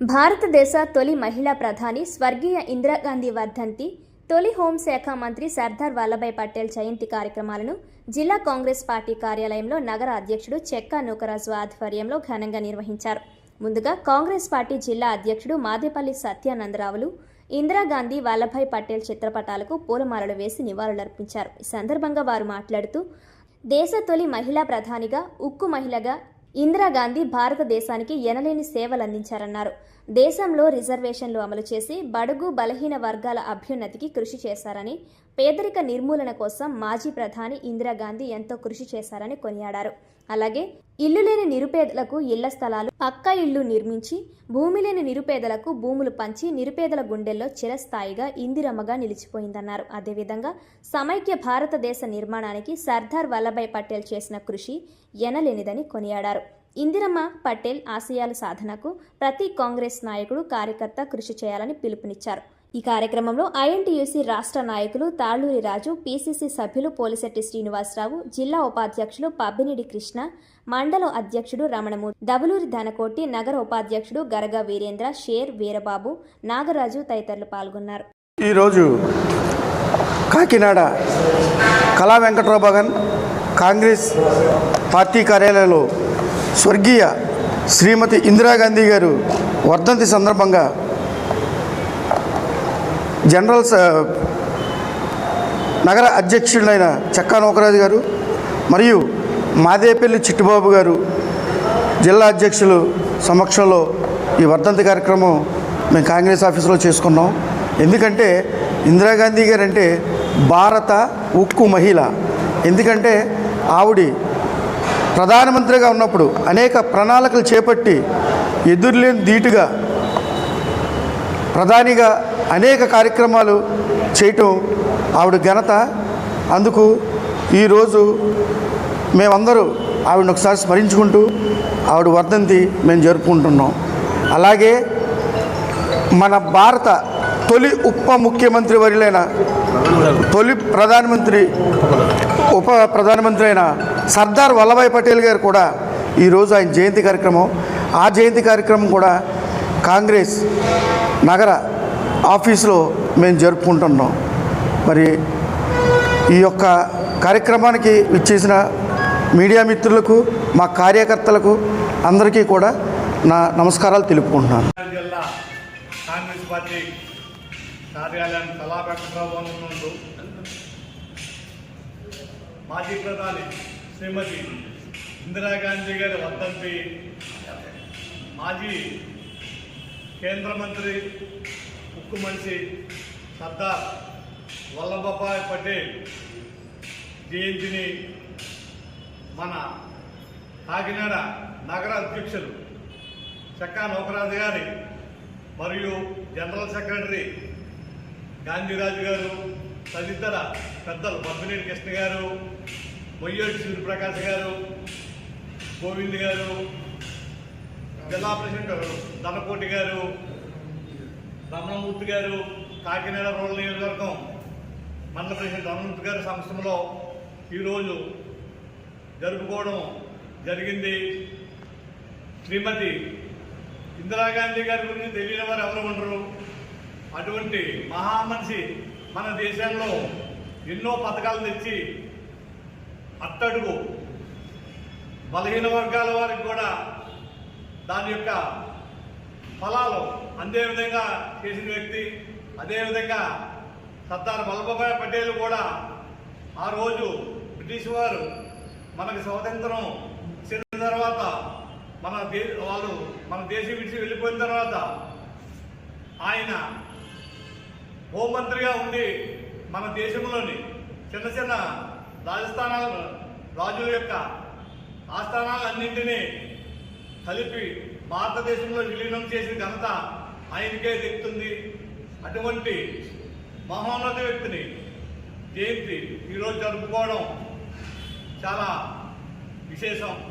భారతదేశ తొలి మహిళా ప్రధాని స్వర్గీయ ఇందిరాగాంధీ వర్ధంతి తొలి హోంశాఖ మంత్రి సర్దార్ వల్లభాయ్ పటేల్ జయంతి కార్యక్రమాలను జిల్లా కాంగ్రెస్ పార్టీ కార్యాలయంలో నగర అధ్యక్షుడు చెక్కా నూకరాజు ఆధ్వర్యంలో ఘనంగా నిర్వహించారు. ముందుగా కాంగ్రెస్ పార్టీ జిల్లా అధ్యక్షుడు మాదేపల్లి సత్యానందరావులు ఇందిరాగాంధీ వల్లభాయ్ పటేల్ చిత్రపటాలకు పూలమాలలు వేసి నివాళులర్పించారు. ఈ సందర్భంగా వారు మాట్లాడుతూ దేశ తొలి మహిళా ప్రధానిగా ఉక్కు మహిళగా ఇందిరాగాంధీ భారతదేశానికి ఎనలేని సేవలందించారన్నారు. దేశంలో రిజర్వేషన్లు అమలు చేసి బడుగు బలహీన వర్గాల అభ్యున్నతికి కృషి చేశారని పేదరిక నిర్మూలన కోసం మాజీ ప్రధాని ఇందిరాగాంధీ ఎంతో కృషి చేశారని కొనియాడారు. అలాగే ఇల్లు లేని నిరుపేదలకు ఇళ్ళ స్థలాలు పక్కా ఇళ్ళు నిర్మించి భూమి లేని నిరుపేదలకు భూములు పంచి నిరుపేదల గుండెల్లో చిరస్థాయిగా ఇందిరమ్మగా నిలిచిపోయిందన్నారు. అదేవిధంగా సమైక్య భారతదేశ నిర్మాణానికి సర్దార్ వల్లభాయ్ పటేల్ చేసిన కృషి ఎనలేనిదని కొనియాడారు. ఇందిరమ్మ పటేల్ ఆశయాల సాధనకు ప్రతి కాంగ్రెస్ నాయకుడు కార్యకర్త కృషి చేయాలని పిలుపునిచ్చారు. ఈ కార్యక్రమంలో ఐఎన్టీయూసీ రాష్ట్ర నాయకులు తాళ్ళూరి రాజు పీసీసీ సభ్యులు పోలిశెట్టి శ్రీనివాసరావు జిల్లా ఉపాధ్యక్షులు పబ్బినిడి కృష్ణ మండల అధ్యక్షుడు రమణమూర్తి దబలూరి ధనకోటి నగర ఉపాధ్యక్షుడు గరగ వీరేంద్ర షేర్ వీరబాబు నాగరాజు తదితరులు పాల్గొన్నారు. ఈరోజు కాకినాడ కళా వెంకట్రావు కాంగ్రెస్ పార్టీ కార్యాలయంలో స్వర్గీయ శ్రీమతి ఇందిరాగాంధీ గారు వర్ధంతి సందర్భంగా జనరల్ నగర అధ్యక్షుడైన చక్కా నౌకరాజు గారు మరియు మాదేపల్లి చిట్టుబాబు గారు జిల్లా అధ్యక్షులు సమక్షంలో ఈ వర్ధంతి కార్యక్రమం మేము కాంగ్రెస్ ఆఫీసులో చేసుకున్నాం. ఎందుకంటే ఇందిరాగాంధీ గారు అంటే భారత ఉక్కు మహిళ. ఎందుకంటే ఆవిడి ప్రధానమంత్రిగా ఉన్నప్పుడు అనేక ప్రణాళికలు చేపట్టి ఎదురులేని ధీటుగా ప్రధానిగా అనేక కార్యక్రమాలు చేయటం ఆవిడ ఘనత. అందుకు ఈరోజు మేమందరూ ఆవిడని ఒకసారి స్మరించుకుంటూ ఆవిడ వర్ధంతి మేము జరుపుకుంటున్నాం. అలాగే మన భారత తొలి ఉప ముఖ్యమంత్రి వరిలైన తొలి ప్రధానమంత్రి ఉప ప్రధానమంత్రి అయిన సర్దార్ వల్లభాయ్ పటేల్ గారు కూడా ఈరోజు ఆయన జయంతి కార్యక్రమం. ఆ జయంతి కార్యక్రమం కూడా కాంగ్రెస్ నగర ఆఫీసులో మేము జరుపుకుంటున్నాం. మరి ఈ యొక్క కార్యక్రమానికి ఇచ్చేసిన మీడియా మిత్రులకు మా కార్యకర్తలకు అందరికీ కూడా నా నమస్కారాలు తెలుపుకుంటున్నాను. జిల్లా కాంగ్రెస్ పార్టీ కార్యాలయం కళాపెట్టడం మాజీ ప్రధాని శ్రీమతి ఇందిరాగాంధీ గారి వర్ధంతి మాజీ కేంద్ర మంత్రి ఉక్కు మనిషి సర్దార్ వల్లభాయ్ పటేల్ జయంతిని మన కాకినాడ నగర అధ్యక్షులు చక్కా నౌకరాజు గారి మరియు జనరల్ సెక్రటరీ గాంధీరాజు గారు తదితర పెద్దలు పద్మినేని కృష్ణ గారు మొయ్యేటి సూర్యప్రకాశ్ గారు గోవింద్ గారు జిల్లా ప్రెసిడెంట్ ధనకోటి గారు రమణమూర్తి గారు కాకినాడ రూరల్ నియోజకవర్గం మండల ప్రెసిడెంట్ రమణమూర్తి గారి సంస్థలో ఈరోజు జరుపుకోవడం జరిగింది. శ్రీమతి ఇందిరాగాంధీ గారి గురించి తెలియని వారు ఎవరు ఉండరు. అటువంటి మహామనిషి మన దేశంలో ఎన్నో పథకాలు తెచ్చి అట్టడుగు బలహీన వర్గాల వారికి కూడా దాని యొక్క ఫలాలు. అందే విధంగా చేసిన వ్యక్తి అదేవిధంగా సర్దార్ వల్లభాయ్ పటేల్ కూడా ఆ రోజు బ్రిటిష్ వారు మనకి స్వాతంత్రం ఇచ్చిన తర్వాత మన దే వాళ్ళు మన దేశం విడిచి వెళ్ళిపోయిన తర్వాత ఆయన హోంమంత్రిగా ఉండి మన దేశంలోని చిన్న చిన్న రాజస్థానాలను రాజుల యొక్క ఆస్థానాలన్నింటినీ కలిపి భారతదేశంలో విలీనం చేసిన ఘనత ఆయనకే దక్కుతుంది. అటువంటి మహోన్నత వ్యక్తిని జయంతి ఈరోజు జరుపుకోవడం చాలా విశేషం.